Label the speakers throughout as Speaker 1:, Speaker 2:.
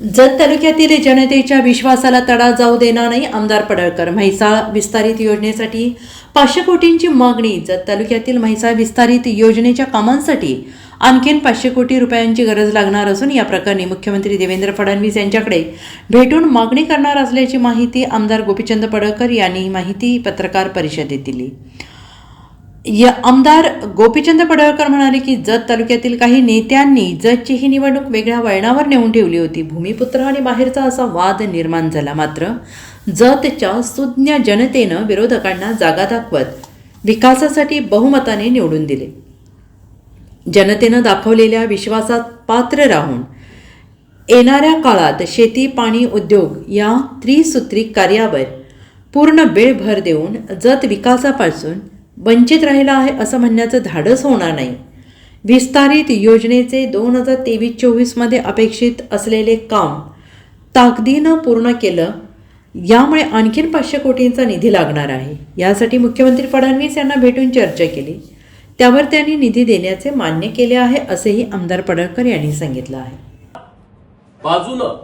Speaker 1: जत तालुक्यातील जनतेच्या विश्वासाला तडा जाऊ देणार नाही आमदार पडळकर. म्हैसाळ विस्तारित योजनेसाठी पाचशे कोटींची मागणी जत तालुक्यातील म्हैसाळ विस्तारित योजनेच्या कामांसाठी आणखीन पाचशे कोटी रुपयांची गरज लागणार असून या प्रकरणी मुख्यमंत्री देवेंद्र फडणवीस यांच्याकडे भेटून मागणी करणार असल्याची माहिती आमदार गोपीचंद पडळकर यांनी माहिती पत्रकार परिषदेत दिली. या आमदार गोपीचंद पडळकर म्हणाले की जत तालुक्यातील काही नेत्यांनी जतची ही निवडणूक वेगळ्या वळणावर नेऊन ठेवली होती. भूमिपुत्र आणि बाहेरचा असा वाद निर्माण झाला. मात्र जतच्या सुज्ञ जनतेनं विरोधकांना जागा दाखवत विकासासाठी बहुमताने निवडून दिले. जनतेनं दाखवलेल्या विश्वासात पात्र राहून येणाऱ्या काळात शेती पाणी उद्योग या त्रिसूत्री कार्यावर पूर्ण वेळ भर देऊन जत विकासापासून वंचित राहिला आहे असं म्हणण्याचं धाडस होणार नाही. विस्तारित योजनेचे दोन हजार तेवीस चोवीसमध्ये अपेक्षित असलेले काम ताकदीनं पूर्ण केलं यामुळे आणखीन पाचशे कोटींचा निधी लागणार आहे. यासाठी मुख्यमंत्री फडणवीस यांना भेटून चर्चा केली. त्यावर त्यांनी निधी देण्याचे मान्य केले आहे असेही आमदार पडळकर यांनी सांगितलं आहे.
Speaker 2: बाजूनं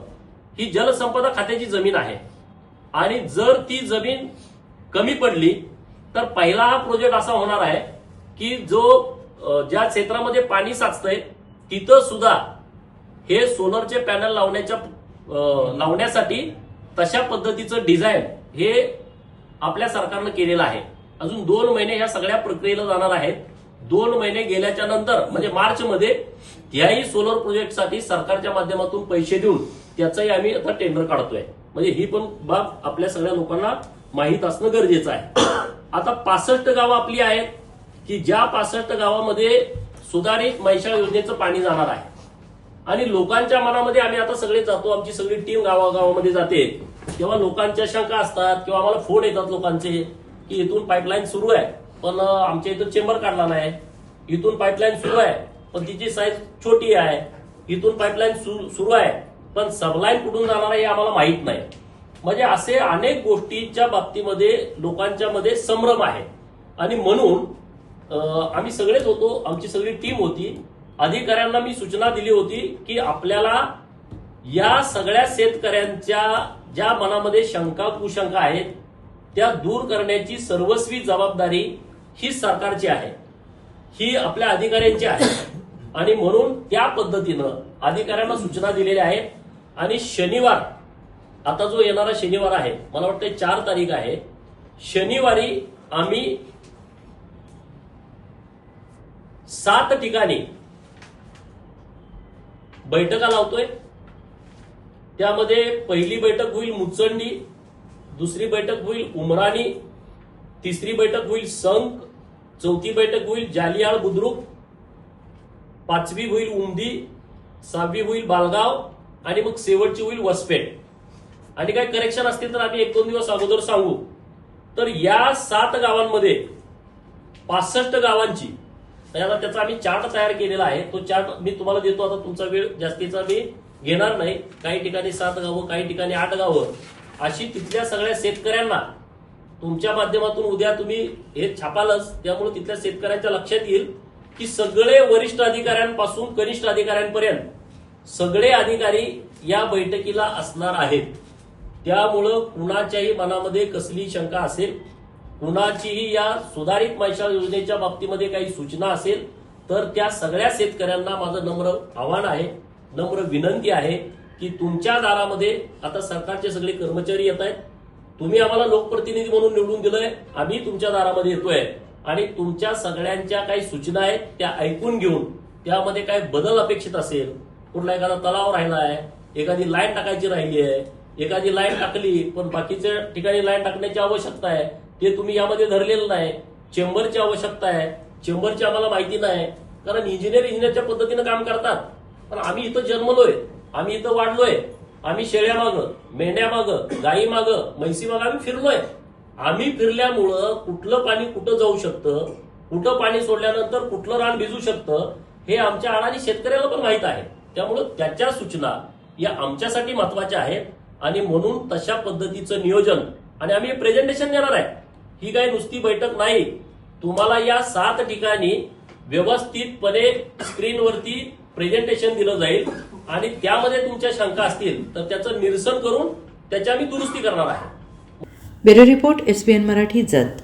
Speaker 2: ही जलसंपदा खात्याची जमीन आहे आणि जर ती जमीन कमी पडली तर पहिला हा प्रोजेक्ट असा होणार आहे की जो ज्या क्षेत्रामध्ये पाणी साचतंय तिथं सुद्धा हे सोलरचे पॅनल लावण्याच्या लावण्यासाठी तशा पद्धतीचं डिझाईन हे आपल्या सरकारनं केलेलं आहे. अजून दोन महिने ह्या सगळ्या प्रक्रियेला जाणार आहेत. दोन महिने गेल्याच्यानंतर म्हणजे मार्च मध्ये याही सोलर प्रोजेक्टसाठी सरकारच्या माध्यमातून पैसे देऊन त्याचंही आम्ही आता टेंडर काढतोय. म्हणजे ही पण बाब आपल्या सगळ्या लोकांना माहीत असणं गरजेचं आहे. आता पासष्ट गावं आपली आहेत की ज्या पासष्ट गावामध्ये सुधारित मैशाळ योजनेचं पाणी जाणार आहे. आणि लोकांच्या मनामध्ये आम्ही आता सगळे जातो आमची सगळी टीम गावागावामध्ये जाते. तेव्हा लोकांच्या शंका असतात किंवा आम्हाला फोन येतात लोकांचे की इथून पाईपलाईन सुरू आहे. पण आमच्या इथं चेंबर काढला नाही. इथून पाईपलाईन सुरू आहे. पण तिची साईज छोटी आहे. इथून पाईपलाईन सुरू आहे. पण सबलाईन कुठून जाणार आहे हे आम्हाला माहीत नाही. म्हणजे असे अनेक गोष्टींच्या बाबतीमध्ये लोकांच्या मध्ये संभ्रम आहे. आणि म्हणून आम्ही सगळेच होतो आमची सगळी टीम होती. अधिकाऱ्यांना मी सूचना दिली होती की आपल्याला या सगळ्या शेतकऱ्यांच्या ज्या मनामध्ये शंका कुशंका आहेत त्या दूर करण्याची सर्वस्वी जबाबदारी ही सरकारची आहे. ही आपल्या अधिकाऱ्यांची आहे. आणि म्हणून त्या पद्धतीनं अधिकाऱ्यांना सूचना दिलेल्या आहेत. आणि शनिवार आता जो येणारा शनिवार आहे मला वाटतं चार तारीख आहे. शनिवारी आम्ही सात ठिकाणी बैठका लावतोय. त्यामध्ये पहिली बैठक होईल मुचंडी दुसरी बैठक होईल उमराणी तिसरी बैठक होईल संक चौथी बैठक होईल जालियाळ बुद्रुक पाचवी होईल उमदी सहावी होईल बालगाव आणि मग शेवटची होईल वसपेट आणि काही करेक्शन असतील तर आम्ही एक दोन दिवस अगोदर सांगू. तर या सात गावांमध्ये पासष्ट गावांची त्याला आता त्याचा आम्ही चार्ट तयार केलेला आहे. तो चार्ट मी तुम्हाला देतो आता तुमचा वेळ जास्तीचा मी घेणार नाही. काही ठिकाणी सात गावं काही ठिकाणी आठ गावं. अशी तिथल्या सगळ्या शेतकऱ्यांना तुमच्या माध्यमातून उद्या तुम्ही हे छापालच त्यामुळे तिथल्या शेतकऱ्यांच्या लक्षात येईल की सगळे वरिष्ठ अधिकाऱ्यांपासून कनिष्ठ अधिकाऱ्यांपर्यंत सगळे अधिकारी या बैठकीला असणार आहेत. त्यामुळं कुणाच्याही मनामध्ये कसली शंका असेल कुणाचीही या सुधारित मैशाळ योजनेच्या बाबतीमध्ये काही सूचना असेल तर त्या सगळ्या शेतकऱ्यांना माझं नम्र आव्हान आहे नम्र विनंती आहे की तुमच्या दारामध्ये आता सरकारचे सगळे कर्मचारी येत आहेत. तुम्ही आम्हाला लोकप्रतिनिधी म्हणून निवडून दिलंय आम्ही तुमच्या दारामध्ये येतोय. आणि तुमच्या सगळ्यांच्या काही सूचना आहेत त्या ऐकून घेऊन त्यामध्ये काय बदल अपेक्षित असेल कुठला एखादा तलाव राहिला आहे एखादी लाईन टाकायची राहिली आहे एखादी लाईन टाकली पण बाकीच्या ठिकाणी लाईन टाकण्याची आवश्यकता आहे. ते तुम्ही यामध्ये धरलेलं नाही. चेंबरची आवश्यकता आहे. चेंबरची आम्हाला माहिती नाही. कारण इंजिनियर इंजिनियरच्या पद्धतीनं काम करतात. पण आम्ही इथं जन्मलोय. आम्ही इथं वाढलोय. आम्ही शेळ्या मागं मेंढ्या मागं गाई मागं म्हैसी मागं आम्ही फिरलोय. आम्ही फिरल्यामुळं कुठलं पाणी कुठं जाऊ शकतं? कुठं पाणी सोडल्यानंतर कुठलं रान भिजू शकतं? हे आमच्या अडाणी शेतकऱ्याला पण माहीत आहे. त्यामुळं त्याच्या सूचना या आमच्यासाठी महत्त्वाच्या आहेत. आणि म्हणून तशा पद्धतीचं नियोजन. आणि आम्ही प्रेझेंटेशन देणार आहे. ही काही नुसती बैठक नाही. तुम्हाला या सात ठिकाणी व्यवस्थितपणे स्क्रीनवरती प्रेझेंटेशन दिलं जाईल. आणि त्यामध्ये तुमच्या शंका असतील तर त्याचं निरसन करून त्याची आम्ही दुरुस्ती करणार आहे.
Speaker 1: Bureau report SBN Marathi Jat.